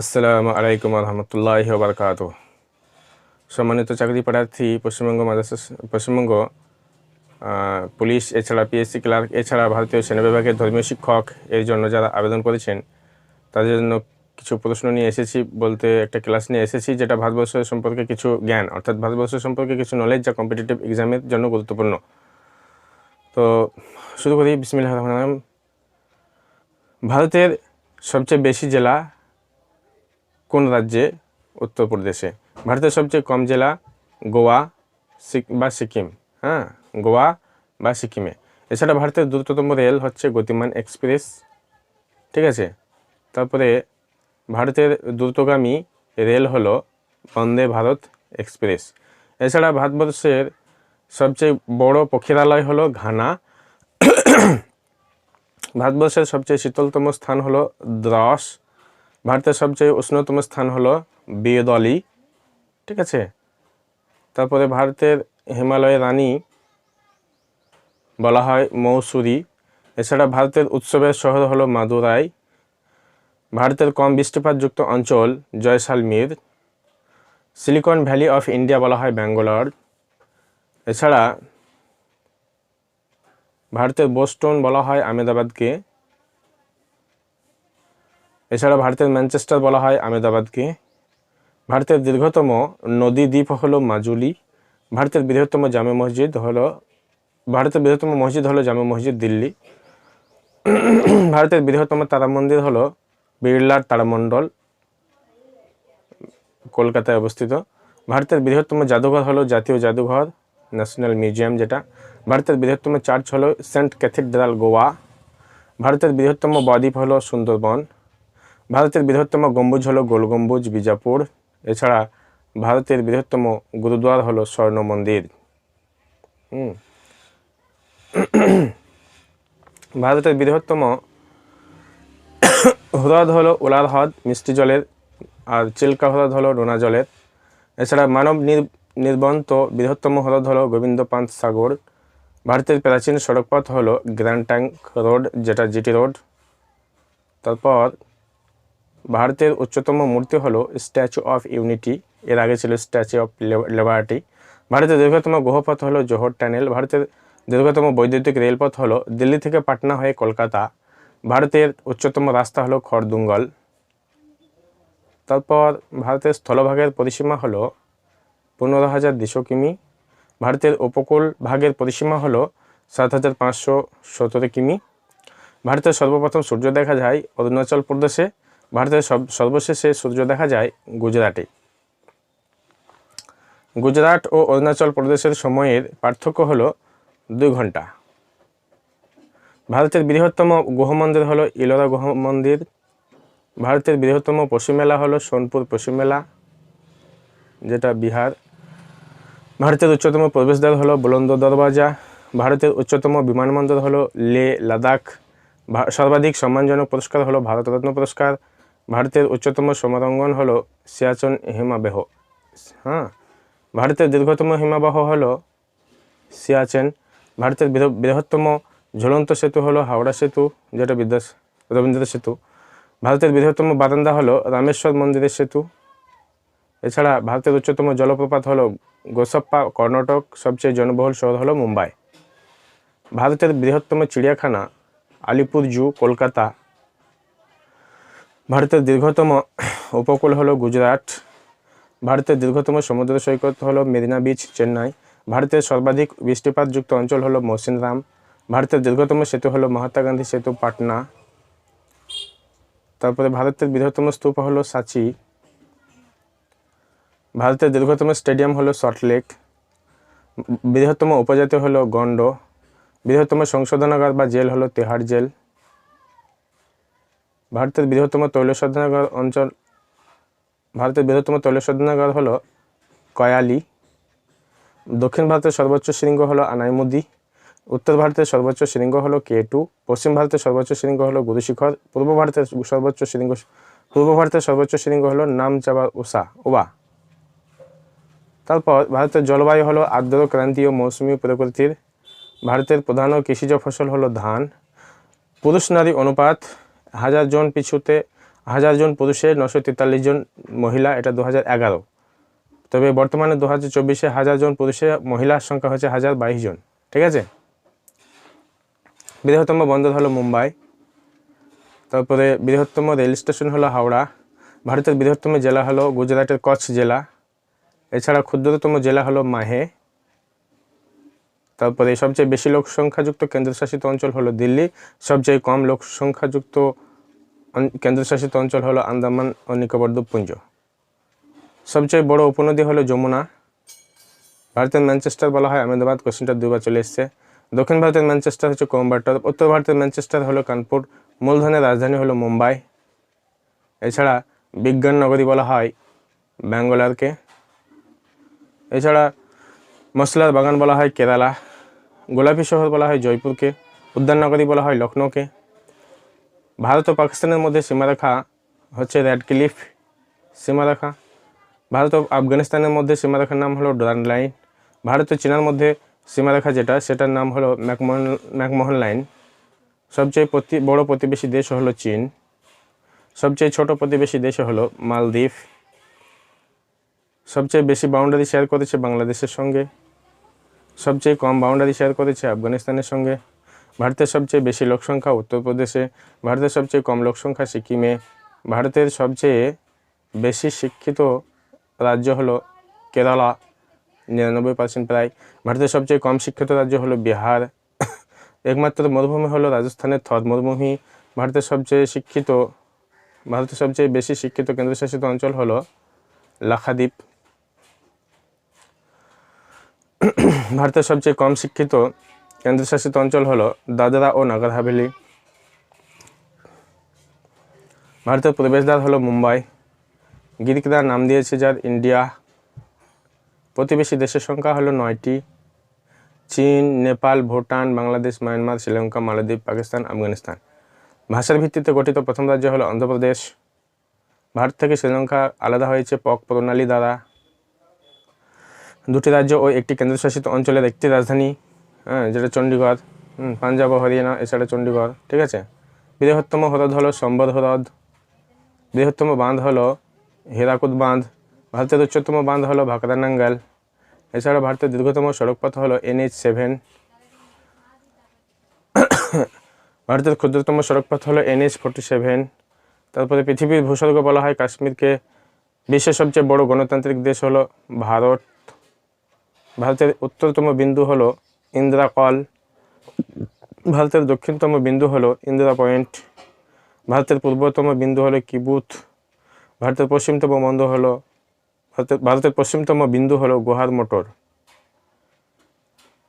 আসসালামু আলাইকুম রহমতুল্লাহ বারকাত সম্মানিত চাকরি প্রার্থী, পশ্চিমবঙ্গ মাদ্রাসা, পশ্চিমবঙ্গ পুলিশ, এছাড়া পিএসসি ক্লার্ক, এছাড়া ভারতীয় সেনা বিভাগের ধর্মীয় শিক্ষক এর জন্য যারা আবেদন করেছেন, তাদের জন্য কিছু প্রশ্ন নিয়ে এসেছি বলতে একটা ক্লাস নিয়ে এসেছি যেটা ভারতবর্ষের সম্পর্কে কিছু জ্ঞান, অর্থাৎ ভারতবর্ষের সম্পর্কে কিছু নলেজ যা কম্পিটিটিভ এক্সামের জন্য গুরুত্বপূর্ণ তো শুরু করি বিসমিল্লাহ রহমান রহিম। ভারতের সবচেয়ে বেশি জেলা কোন রাজ্যে? উত্তরপ্রদেশে ভারতের সবচেয়ে কম জেলা গোয়া বা সিকিম। হ্যাঁ গোয়া বা সিকিমে। এছাড়া ভারতের দ্রুততম রেল হচ্ছে গতিমান এক্সপ্রেস। ঠিক আছে? তারপরে ভারতের দ্রুতগামী রেল হলো বন্দে ভারত এক্সপ্রেস। এছাড়া ভারতবর্ষের সবচেয়ে বড় পক্ষীরালয় হলো ঘানা। ভারতবর্ষের সবচেয়ে শীতলতম স্থান হলো দ্রাস। ভারতের সবচেয়ে উষ্ণতম স্থান হলো বিয়দলি ঠিক আছে? তারপরে ভারতের হিমালয়ের রানী বলা হয় মৌসুরি। এছাড়া ভারতের উৎসবের শহর হলো মাদুরাই। ভারতের কম বৃষ্টিপাতযুক্ত অঞ্চল Jaisalmer. Silicon Valley of India বলা হয় ব্যাঙ্গালোর। এছাড়া ভারতের বোস্টন বলা হয় আহমেদাবাদকে। এছাড়া ভারতের ম্যানচেস্টার বলা হয় আহমেদাবাদকে। ভারতের দীর্ঘতম নদী দ্বীপ হলো মাজুলি। ভারতের বৃহত্তম জামে মসজিদ হলো ভারতের বৃহত্তম মসজিদ হলো জামে মসজিদ দিল্লি। ভারতের বৃহত্তম তারা মন্দির হলো বিড়লার তারামণ্ডল, কলকাতায় অবস্থিত। ভারতের বৃহত্তম জাদুঘর হলো জাতীয় জাদুঘর, ন্যাশনাল মিউজিয়াম যেটা। ভারতের বৃহত্তম চার্চ হলো সেন্ট ক্যাথিড্রাল গোয়া। ভারতের বৃহত্তম বদ্বীপ হলো সুন্দরবন। ভারতের বৃহত্তম গম্বুজ হলো গোল গম্বুজ বিজাপুর। এছাড়া ভারতের বৃহত্তম গুরুদ্বার হলো স্বর্ণ মন্দির ভারতের বৃহত্তম হ্রদ হলো ওলার হ্রদ, মিষ্টি জলের। আর চিল্কা হ্রদ হলো ডোনা জলের। এছাড়া মানব নির, নির্বন্ত বৃহত্তম হ্রদ হলো গোবিন্দ পান্ত সাগর। ভারতের প্রাচীন সড়কপথ হলো গ্র্যান্ড ট্যাঙ্ক রোড, যেটা জিটি রোড। তারপর ভারতের উচ্চতম মূর্তি হলো স্ট্যাচু অফ ইউনিটি এর আগে ছিল স্ট্যাচু অফ লিবার্টি ভারতের দীর্ঘতম গ্রহপথ হলো জোহর টানেল ভারতের দীর্ঘতম বৈদ্যুতিক রেলপথ হলো দিল্লি থেকে পাটনা হয়ে কলকাতা। ভারতের উচ্চতম রাস্তা হলো খড়দুঙ্গল। তারপর ভারতের স্থলভাগের পরিসীমা হলো পনেরো হাজার দুশো কিমি। ভারতের উপকূল ভাগের পরিসীমা হলো সাত হাজার পাঁচশো সতেরো কিমি। ভারতের সর্বপ্রথম সূর্য দেখা যায় অরুণাচল প্রদেশে। ভারতের সর্বশেষে সূর্য দেখা যায় গুজরাটে। গুজরাট ও অরুণাচল প্রদেশের সময়ের পার্থক্য হল দুই ঘণ্টা। ভারতের বৃহত্তম গুহ মন্দির হলো ইলোরা গুহ মন্দির ভারতের বৃহত্তম পশু মেলা হলো সোনপুর পশু মেলা যেটা বিহার। ভারতের উচ্চতম প্রবেশদ্বার হলো বুলন্দ দরওয়াজা। ভারতের উচ্চতম বিমানবন্দর হলো লে লাদাখ। সর্বাধিক সম্মানজনক পুরস্কার হলো ভারতরত্ন পুরস্কার। ভারতের উচ্চতম সমরাঙ্গন হলো সিয়াচন হিমাবাহ। হ্যাঁ ভারতের দীর্ঘতম হিমাবাহ হলো সিয়াচেন। ভারতের বৃহত্তম ঝুলন্ত সেতু হলো হাওড়া সেতু, যেটা বিদ্যাস রবীন্দ্র সেতু। ভারতের বৃহত্তম বারান্দা হলো রামেশ্বর মন্দিরের সেতু। এছাড়া ভারতের উচ্চতম জলপ্রপাত হলো গোসাপ্পা, কর্ণাটক, সবচেয়ে জনবহুল শহর হলো মুম্বাই। ভারতের বৃহত্তম চিড়িয়াখানা, আলিপুর জু, কলকাতা। ভারতের দীর্ঘতম উপকূল হলো গুজরাট। ভারতের দীর্ঘতম সমুদ্র সৈকত হলো মেরিনা বিচ চেন্নাই। ভারতের সর্বাধিক বৃষ্টিপাতযুক্ত অঞ্চল হলো মৌসিনরাম ভারতের দীর্ঘতম সেতু হলো মহাত্মা গান্ধী সেতু, পাটনা। তারপরে ভারতের বৃহত্তম স্তূপ হলো সাচি। ভারতের দীর্ঘতম স্টেডিয়াম হলো সল্টলেক বৃহত্তম উপজাতি হলো গন্ড। বৃহত্তম সংশোধনাগার বা জেল হলো তেহার জেল। ভারতের বৃহত্তম তৈল শোধনাগার অঞ্চল, ভারতের বৃহত্তম তৈল শোধনাগার হলো কয়ালি। দক্ষিণ ভারতের সর্বোচ্চ শৃঙ্গ হলো আনাইমুদি। উত্তর ভারতের সর্বোচ্চ শৃঙ্গ হলো কে টু পশ্চিম ভারতের সর্বোচ্চ শৃঙ্গ হলো গুরুশিখর। পূর্ব ভারতের সর্বোচ্চ শৃঙ্গ, পূর্ব ভারতের সর্বোচ্চ শৃঙ্গ হলো নামচাবা উষা ওবা তারপর ভারতের জলবায়ু হলো আর্দ্র ক্রান্তীয় মৌসুমী প্রকৃতির। ভারতের প্রধান কৃষিজ ফসল হলো ধান। পুরুষ নারী অনুপাত হাজার জন পিছুতে, হাজার জন পুরুষে, নশো তেতাল্লিশ জন মহিলা, এটা দু এগারো। তবে বর্তমানে দু হাজার চব্বিশে হাজার জন পুরুষে, মহিলার সংখ্যা হচ্ছে হাজার বাইশ জন। ঠিক আছে? বৃহত্তম বন্দর হলো মুম্বাই। তারপরে বৃহত্তম রেল স্টেশন হলো হাওড়া। ভারতের বৃহত্তম জেলা হলো গুজরাটের কচ্ছ জেলা। এছাড়া ক্ষুদ্রতম জেলা হলো মাহে। তারপরে সবচেয়ে বেশি লোক সংখ্যাযুক্ত কেন্দ্রশাসিত অঞ্চল হলো দিল্লি। সবচেয়ে কম লোক সংখ্যাযুক্ত কেন্দ্রশাসিত অঞ্চল হলো আন্দামান ও নিকোবর দ্বীপপুঞ্জ। সবচেয়ে বড় উপনদী হলো যমুনা। ভারতের ম্যানচেস্টার বলা হয় আহমেদাবাদ, কোশ্চেনটা দুবার চলে এসছে। দক্ষিণ ভারতের ম্যানচেস্টার হচ্ছে কোম্বাটর উত্তর ভারতের ম্যানচেস্টার হলো কানপুর, মূলধনের রাজধানী হলো মুম্বাই। এছাড়া বিজ্ঞান নগরী বলা হয় ব্যাঙ্গালোরকে। এছাড়া মশলার বাগান বলা হয় কেরালা। গোলাপি শহর বলা হয় জয়পুরকে। উদ্যান নগরী বলা হয় লখনৌকে ভারত ও পাকিস্তানের মধ্যে সীমারেখা হচ্ছে রেড ক্লিফ সীমারেখা ভারত ও আফগানিস্তানের মধ্যে সীমারেখার নাম হলো ডোরান লাইন। ভারত ও চীনের মধ্যে সীমারেখা যেটা, সেটার নাম হলো ম্যাকমোহন ম্যাকমোহন লাইন। সবচেয়ে প্রতি, বড় প্রতিবেশী দেশ হলো চীন। সবচেয়ে ছোট প্রতিবেশী দেশ হলো মালদ্বীপ। সবচেয়ে বেশি বাউন্ডারি শেয়ার করেছে বাংলাদেশের সঙ্গে। সবচেয়ে কম বাউন্ডারি শেয়ার করেছে আফগানিস্তানের সঙ্গে। ভারতের সবচেয়ে বেশি লোকসংখ্যা উত্তরপ্রদেশে, ভারতের সবচেয়ে কম লোকসংখ্যা সিকিমে। ভারতের সবচেয়ে বেশি শিক্ষিত রাজ্য হলো কেরালা, নিরানব্বই পার্সেন্ট প্রায়। ভারতের সবচেয়ে কম শিক্ষিত রাজ্য হলো বিহার। একমাত্র মরুভূমি হলো রাজস্থানের থর মরুভূমি। ভারতের সবচেয়ে শিক্ষিত, ভারতের সবচেয়ে বেশি শিক্ষিত কেন্দ্রশাসিত অঞ্চল হলো লাক্ষাদ্বীপ ভারতের সবচেয়ে কম শিক্ষিত কেন্দ্রশাসিত অঞ্চল হলো দাদরা ও নাগর হাভেলি। ভারতের প্রবেশদ্বার হলো মুম্বাই। গ্রিকরা নাম দিয়েছে যার ইন্ডিয়া। প্রতিবেশী দেশের সংখ্যা হলো নয়টি। চীন, নেপাল, ভুটান, বাংলাদেশ, মায়ানমার, শ্রীলঙ্কা, মালদ্বীপ, পাকিস্তান, আফগানিস্তান। ভাষার ভিত্তিতে গঠিত প্রথম রাজ্য হলো অন্ধ্রপ্রদেশ। ভারত থেকে শ্রীলঙ্কা আলাদা হয়েছে পক প্রণালী দ্বারা। দুটি রাজ্য ও একটি কেন্দ্রশাসিত অঞ্চলের একটি রাজধানী। হ্যাঁ যেটা চণ্ডীগড় পাঞ্জাব ও হরিয়ানা, এছাড়া চণ্ডীগড়, ঠিক আছে? বৃহত্তম হ্রদ হলো সম্বর হ্রদ। বৃহত্তম বাঁধ হলো হীরাকুদ বাঁধ। ভারতের উচ্চতম বাঁধ হলো ভাকরানাঙ্গাল এছাড়া ভারতের দীর্ঘতম সড়কপথ হলো এনএইচ সেভেন। ভারতের ক্ষুদ্রতম সড়কপথ হলো এনএইচ ফোর্টি সেভেন। তারপরে পৃথিবীর ভূস্বর্গ বলা হয় কাশ্মীরকে। বিশ্বের সবচেয়ে বড় গণতান্ত্রিক দেশ হলো ভারত। ভারতের উত্তরতম বিন্দু হলো ইন্দিরা কল ভারতের দক্ষিণতম বিন্দু হলো ইন্দিরা পয়েন্ট। ভারতের পূর্বতম বিন্দু হলো কিবুথ ভারতের পশ্চিমতম বন্ধ হলো, ভারতের ভারতের পশ্চিমতম বিন্দু হলো গুহার মোটর।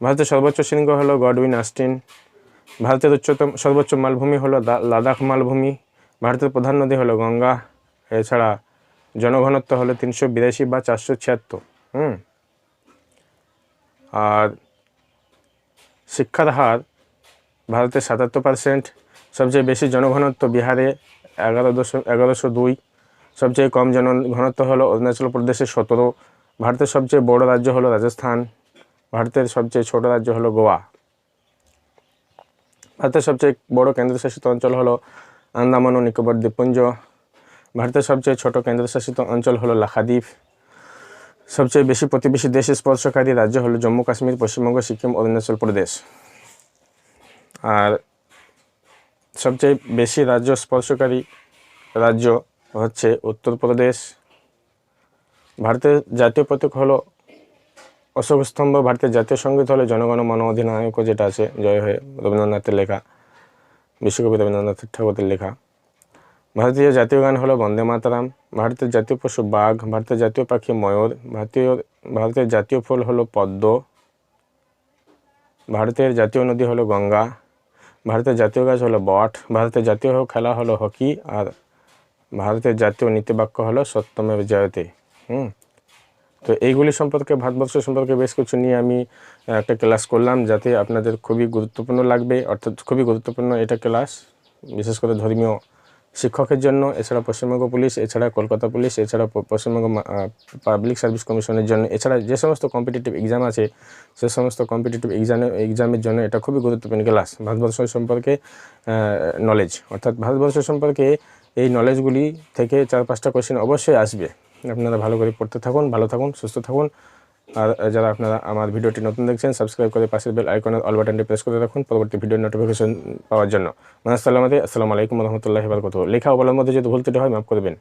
ভারতের সর্বোচ্চ শৃঙ্গ হলো গডউইন আস্টিন। ভারতের উচ্চতম, সর্বোচ্চ মালভূমি হলো লাদাখ মালভূমি। ভারতের প্রধান নদী হলো গঙ্গা। এছাড়া জনঘনত্ব হলো তিনশো বিরাশি বা চারশো ছিয়াত্তর, হুম। আর শিক্ষার হার ভারতের সাতাত্তর পার্সেন্ট সবচেয়ে বেশি জনঘনত্ব বিহারে এগারো দশম, এগারোশো দুই, সবচেয়ে কম জন ঘনত্ব হলো অরুণাচল প্রদেশের সতেরো, ভারতের সবচেয়ে বড় রাজ্য হলো রাজস্থান, ভারতের সবচেয়ে ছোট রাজ্য হলো গোয়া। ভারতের সবচেয়ে বড় কেন্দ্রশাসিত অঞ্চল হলো আন্দামান ও নিকোবর দ্বীপপুঞ্জ, ভারতের সবচেয়ে ছোট কেন্দ্রশাসিত অঞ্চল হলো লাক্ষাদ্বীপ সবচেয়ে বেশি প্রতিবেশী দেশ স্পর্শকারী রাজ্য হলো জম্মু কাশ্মীর, পশ্চিমবঙ্গ, সিকিম, অরুণাচল প্রদেশ। আর সবচেয়ে বেশি রাজ্য স্পর্শকারী রাজ্য হচ্ছে উত্তরপ্রদেশ ভারতের জাতীয় প্রতীক হলো অশোক স্তম্ভ। ভারতের জাতীয় সংগীত হলো জনগণ মন অধিনায়ক যেটা আছে, জয় হয়ে রবীন্দ্রনাথের লেখা, বিশ্বকবি রবীন্দ্রনাথ ঠাকুরের লেখা। ভারতীয় জাতীয় গান হলো বন্দে মাতারাম, ভারতের জাতীয় পশু বাঘ, ভারতের জাতীয় পাখি ময়ূর, ভারতীয়, ভারতের জাতীয় ফুল হলো পদ্ম, ভারতের জাতীয় নদী হলো গঙ্গা, ভারতের জাতীয় গাছ হলো বট, ভারতের জাতীয় খেলা হলো হকি, আর ভারতের জাতীয় নীতিবাক্য হলো সত্যমেব জয়তে, হুম? তো এইগুলি সম্পর্কে, ভারতবর্ষ সম্পর্কে বেশ কিছু নিয়ে আমি একটা ক্লাস করলাম যাতে আপনাদের খুবই গুরুত্বপূর্ণ লাগবে, অর্থাৎ খুবই গুরুত্বপূর্ণ এটা ক্লাস, বিশেষ করে ধর্মীয় শিক্ষকের জন্য, এছাড়া পশ্চিমবঙ্গ পুলিশ, এছাড়া কলকাতা পুলিশ, এছাড়া পশ্চিমবঙ্গ পাবলিক সার্ভিস কমিশনের জন্য, এছাড়া যে সমস্ত কম্পিটিটিভ এক্সাম আছে, সে সমস্ত কম্পিটিটিভ এক্সামে এক্সামের জন্য এটা খুবই গুরুত্বপূর্ণ ক্লাস ভারতবর্ষ সম্পর্কে নলেজ অর্থাৎ ভারতবর্ষ সম্পর্কে এই নলেজগুলি থেকে চার পাঁচটা কোয়েশ্চেন অবশ্যই আসবে। আপনারা ভালো করে পড়তে থাকুন, ভালো থাকুন, সুস্থ থাকুন। আর যারা আপনারা আমার ভিডিওটি নতুন দেখছেন সাবস্ক্রাইব করে পাশের বেল আইকনের অল বাটনটি প্রেস করে রাখুন। পরবর্তী ভিডিও নোটিফিকেশন পাওয়ার জন্য। মানে সালামাতে, আসসালামু আলাইকুম রহমতুল্লাহ বারকত লেখা অবলম্বন মধ্যে যদি ভুল ত্রুটি হয়, মাফ করবেন